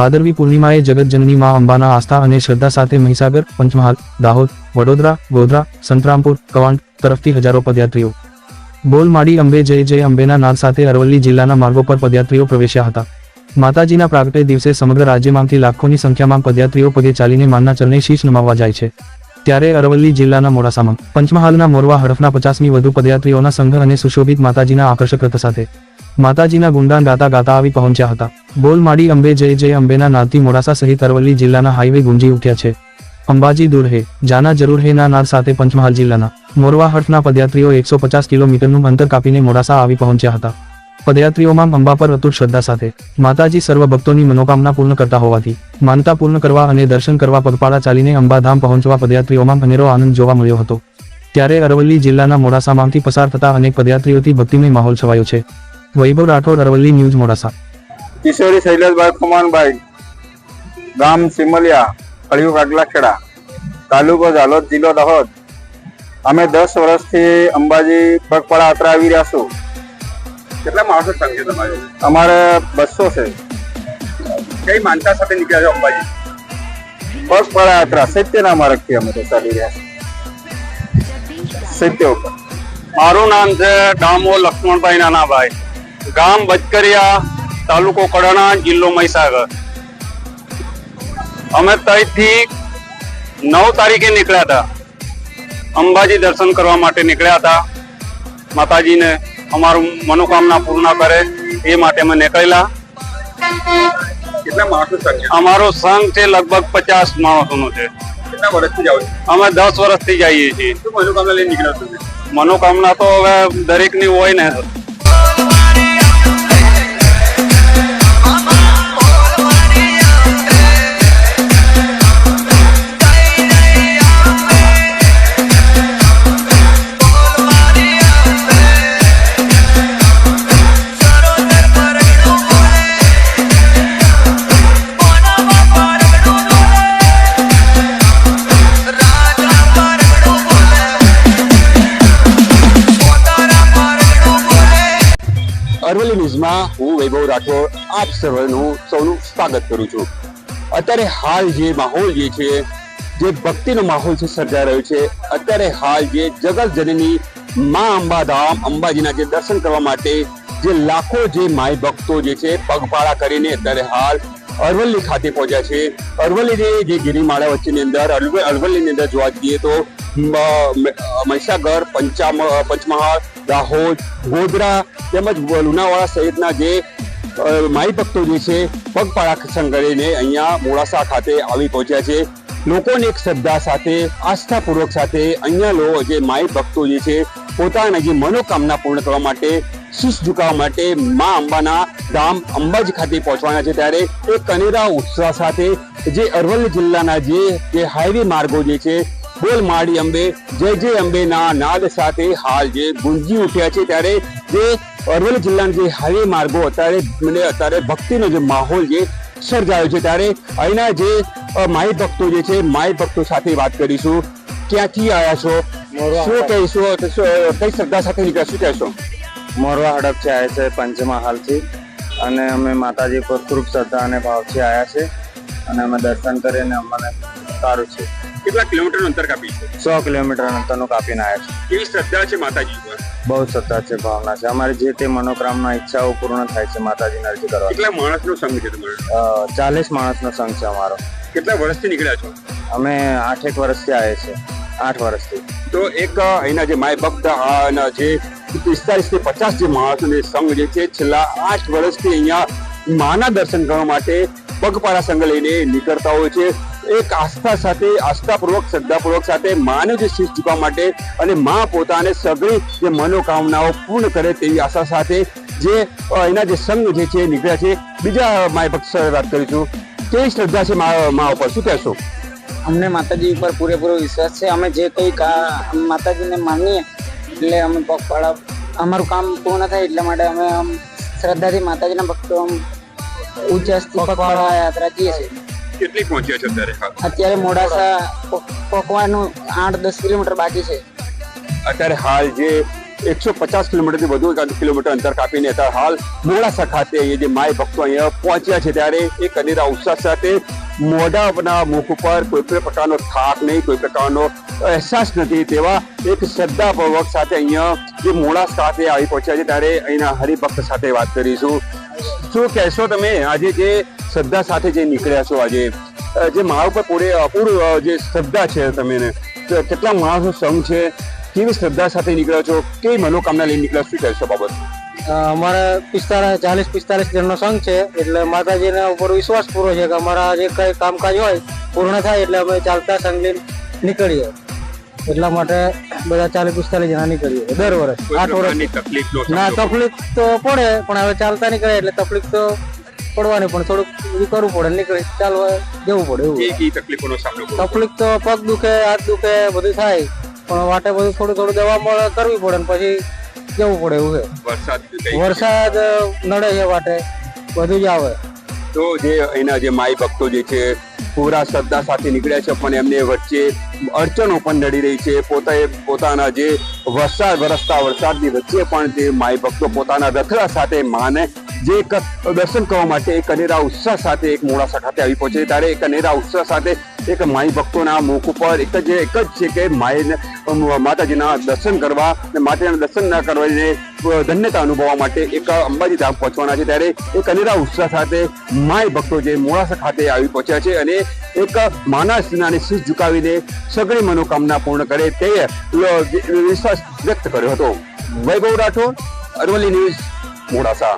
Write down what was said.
ભાદરવી પૂર્ણિમાએ જગતજનની મા અંબાના આસ્થા અને શ્રદ્ધા સાથે મહીસાગર, પંચમહાલ, દાહોદ, વડોદરા, ગોધરા, સંતરામપુર, કવાંટ તરફથી હજારો પદયાત્રીઓ. બોલ માડી અંબે, જય જય અંબેના નાદ સાથે અરવલ્લી જિલ્લાના માર્ગો પર પદયાત્રીઓ પ્રવેશ્યા હતા. માતાજીના પ્રાગટ્ય દિવસે સમગ્ર રાજ્યમાંથી લાખોની સંખ્યામાં પદયાત્રીઓ પગે ચાલીને માનના ચરણે શીશ નમાવવા જાય છે. ત્યારે અરવલ્લી જિલ્લાના મોડાસામાં, પંચમહાલના મોરવા હડફના પચાસમી વધુ પદયાત્રીઓના સંઘ અને સુશોભિત માતાજીના આકર્ષક રથ સાથે માતાજીના ગુંડાન ગાતા ગાતા આવી પહોંચ્યા હતા. બોલ માડી અંબે, જય જય અંબેના નાદથી મોડાસા સહિત અરવલ્લી જિલ્લાના હાઈવે ગુંજી ઉઠ્યા છે. અંબાજી દૂર હે, જાના જરૂર હે ના નાર સાથે પંચમહાલ જિલ્લાના. મોરવા હડફના પદયાત્રીઓ એકસો પચાસ કિલોમીટરનું અંતર કાપીને મોડાસા આવી પહોંચ્યા હતા. પદયાત્રીઓમાં અંબા પર અતુટ શ્રદ્ધા સાથે. માતાજી સર્વ ભક્તોની મનોકામના પૂર્ણ કરતા હોવાથી. માનતા પૂર્ણ કરવા અને દર્શન કરવા પગપાળા ચાલીને અંબાધામ પહોંચવા પદયાત્રીઓમાં અનેરો આનંદ જોવા મળ્યો હતો. ત્યારે અરવલ્લી જિલ્લાના મોડાસામાંથી પસાર થતા અનેક પદયાત્રીઓથી ભક્તિમય માહોલ છવાયો છે. વૈભવ રાઠોડ અરવલ્લી ન્યૂઝ મોડાસા કિશોરી શૈલેષભાઈ ખુમાનભાઈ ગામ સિમલિયા કળિયુગ આગલાખેડા તાલુકો ઝાલોદ જિલ્લો દાહોદ અમે દસ વર્ષથી અંબાજી પગપાળા યાત્રા આવી રહ્યા છું કેટલા માણસો છે તમારે? અમારે બસો છે. કઈ માનતા સાથે નીકળ્યા છો અંબાજી? પગપાળા યાત્રા સત્યના માર્ગથી અમે તો ચાલી રહ્યા છીએ. સત્ય ઉપર. મારું નામ છે ડામો લક્ષ્મણભાઈ નાનાભાઈ. ગામ બચકરિયા તાલુકો કડાણા જિલ્લો મહીસાગર. અમે ત્યાંથી નવ તારીખે નીકળ્યા હતા. અંબાજી દર્શન કરવા માટે નીકળ્યા હતા. માતાજીને અમારું મનોકામના પૂર્ણ કરે એ માટે અમે નીકળેલા. અમારો સંઘ છે લગભગ પચાસ માણસોનો છે. અમે દસ વર્ષથી જઈએ છીએ. મનોકામના તો હવે દરેકની હોય ને. ન્યૂઝમાં હું વૈભવ રાઠોડ, આપ સર્વનું સૌનું સ્વાગત કરું છું. અત્યારે હાલ જે માહોલ જે છે, જે ભક્તિનો માહોલ છે, સર્જાઈ રહ્યો છે, અત્યારે હાલ જે જગત જનની મા અંબાધામ, અંબાજીના જે દર્શન કરવા માટે જે લાખો જે માય ભક્તો જે છે, પગપાળા કરીને અત્યારે હાલ અરવલ્લી ખાતે પહોંચ્યા છે. અરવલ્લીની જે ગિરિમાળા વચ્ચેની અંદર, અરવ- અરવલ્લીની અંદર જોવા જઈએ તો મહીસાગર, પંચામ, પંચમહાલ, દાહોદ, ગોધરા તેમજ લુણાવાડા સહિતના જે માઈ ભક્તો જે છે, પગપાળા સંગળીને અહીંયા મોડાસા ખાતે આવી પહોંચ્યા છે. લોકોને એક શ્રદ્ધા સાથે, આસ્થાપૂર્વક સાથે અહીંયા લોકો જે માઈ ભક્તો જે છે, પોતાના જે મનોકામના પૂર્ણ કરવા માટે શીશ ઝુકાવવા માટે મા અંબાના ધામ અંબાજી ખાતે પહોંચવાના છે ત્યારે એ કનેરા ઉત્સાહ સાથે જે અરવલ્લી જિલ્લાના જે હાઈવે માર્ગો જે છે બોલ માડી અંબે જય જય અંબેના નાદ સાથે હાલ જે ગુંજી ઉઠ્યા છે ત્યારે જે અરવલ્લી જિલ્લાના જે હાઈવે માર્ગો અત્યારે મને અત્યારે ભક્તિનો જે માહોલ જે સર્જાયો છે ત્યારે અહીંના જે માય માઈ ભક્તો જે છે માઈ ભક્તો સાથે વાત કરીશું. ક્યાંથી આવ્યા છો? શું કહીશું? કઈ શ્રદ્ધા સાથે નીકળ્યા? શું કહેશો? મોરવા હડપ છે આવ્યા છે પંચમહાલથી અને અમે માતાજી પર ખૂબ શ્રદ્ધા અને ભાવથી આવ્યા છે. અને અમે દર્શન કરીને અમને સારું છે. કેટલા કિલોમીટર અંતર કાપી છે? સો કિલોમીટર અંતરનું કાપીને આવ્યા છે. કેવી શ્રદ્ધા છે માતાજી પર બહુ શ્રદ્ધા છે ભાવના છે. અમારી જે તે મનોકામના ઈચ્છાઓ પૂર્ણ થાય છે માતાજીને અરજી કરવા કેટલા માણસનો સંઘ છે તમારો? ચાલીસ માણસનો સંઘ છે અમારો. કેટલા વર્ષથી નીકળ્યા છો? અમે આઠેક વર્ષથી આવ્યા છે. આઠ વર્ષથી તો એક અહીંના જે માય ભક્ત જે પિસ્તાલીસથી પચાસ જે માણસોને સંઘ જે છે, છેલ્લા આઠ વર્ષથી અહીંયા માના દર્શન કરવા માટે પગપાળા સંઘ લઈને નીકળતા હોય છે. એક આસ્થા સાથે, આસ્થાપૂર્વક, શ્રદ્ધાપૂર્વક સાથે માને જે શીશ ચૂકવા માટે અને મા પોતાને સગળી જે મનોકામનાઓ પૂર્ણ કરે તેવી આશા સાથે જે એના જે સંઘ જે છે નીકળ્યા છે. બીજા માય ભક્ત વાત કરીશું કેવી શ્રદ્ધા છે મા ઉપર? શું કહેશો? અમને માતાજી ઉપર પૂરેપૂરો વિશ્વાસ છે. અમે જે કંઈ કા- માતાજીને માનીએ એટલે અમે પગપાળા અમારું કામ પૂર્ણ થાય એટલા માટે અમે આમ શ્રદ્ધાથી માતાજીના ભક્તો આમ ઉચ્ચસ્થી પગપાળા યાત્રા જઈએ છીએ. કેટલી પહોંચ્યા છે અત્યારે? અત્યારે મોડાસા પ- પકવાનું આઠ દસ કિલોમીટર બાકી છે. અત્યારે હાલ જે એકસો પચાસ કિલોમીટરથી વધુ કિલોમીટર અંતર કાપીને અત્યારે હાલ મોડાસા ખાતે એ જે માય ભક્તો અહીંયા પહોંચ્યા છે ત્યારે એક અનેરા ઉત્સાહ સાથે મોઢાના મુખ ઉપર કોઈ પણ પ્રકારનો થાક નહીં, કોઈ પ્રકારનો અહેસાસ નથી. તેવા એક શ્રદ્ધાપૂર્વક સાથે અહીંયા જે મોડા સાથે આવી પહોંચ્યા છે, ત્યારે અહીંના હરિભક્ત સાથે વાત કરીશું. શું કહેશો તમે? આજે જે શ્રદ્ધા સાથે જે નીકળ્યા છો, આજે જે મારા ઉપર પૂરે અપૂર્વ જે શ્રદ્ધા છે તમે કેટલા માણસો સંઘ છે? કેવી શ્રદ્ધા સાથે નીકળ્યા છો? કેવી મનોકામના લઈને નીકળ્યા શું કહેશો બાબત અમારે પિસ્તાલીસ ચાલીસ પિસ્તાલીસ જણનો સંઘ છે એટલે માતાજીના ઉપર વિશ્વાસ પૂરો છે કે અમારા જે કંઈ કામકાજ હોય પૂર્ણ થાય એટલે અમે ચાલતા સંઘ લઈને નીકળીએ. એટલા માટે બધા ચાલીસ પિસ્તાલીસ જણા નીકળીએ. દર વર્ષ. આઠ વર્ષ. ના તકલીફ તો પડે પણ હવે ચાલતા નીકળે એટલે તકલીફ તો પડવાની પણ થોડુંક કરવું પડે નીકળે ચાલવા જવું પડે એવું. તકલીફ તો પગ દુખે હાથ દુખે બધું થાય. પણ વાટે બધું થોડું થોડું દવા કરવી પડે ને પછી જવું પડે એવું વરસાદ વરસાદ નડે છે વાટે. બધું જ આવે. તો જે એના જે માઈ ભક્તો જે છે પૂરા શ્રદ્ધા સાથે નીકળ્યા છે પણ એમને વચ્ચે અડચણો પણ નડી રહી છે. પોતાએ પોતાના જે વરસાદ વરસતા વરસાદની વચ્ચે પણ જે માઈ ભક્તો પોતાના રથડા સાથે માને જે એક દર્શન કરવા માટે એક અનેરા ઉત્સાહ સાથે એક મોડાસા ખાતે આવી પહોંચે. ત્યારે એક અનેરા ઉત્સાહ સાથે એક માઈ ભક્તોના મુખ ઉપર એક જ એક જ છે કે માઈને માતાજીના દર્શન કરવા અને માતાજીના દર્શન ના કરવાને ધન્યતા અનુભવવા માટે એક અંબાજી ધામ પહોંચવાના છે. ત્યારે એક અનેરા ઉત્સાહ સાથે માય ભક્તો જે મોડાસા ખાતે આવી પહોંચ્યા છે અને એક માના સ્નાને શીશ ઝુકાવીને સગળી મનોકામના પૂર્ણ કરે તે વિશ્વાસ વ્યક્ત કર્યો હતો. વૈભવ રાઠોડ, અરવલ્લી ન્યૂઝ, મોડાસા.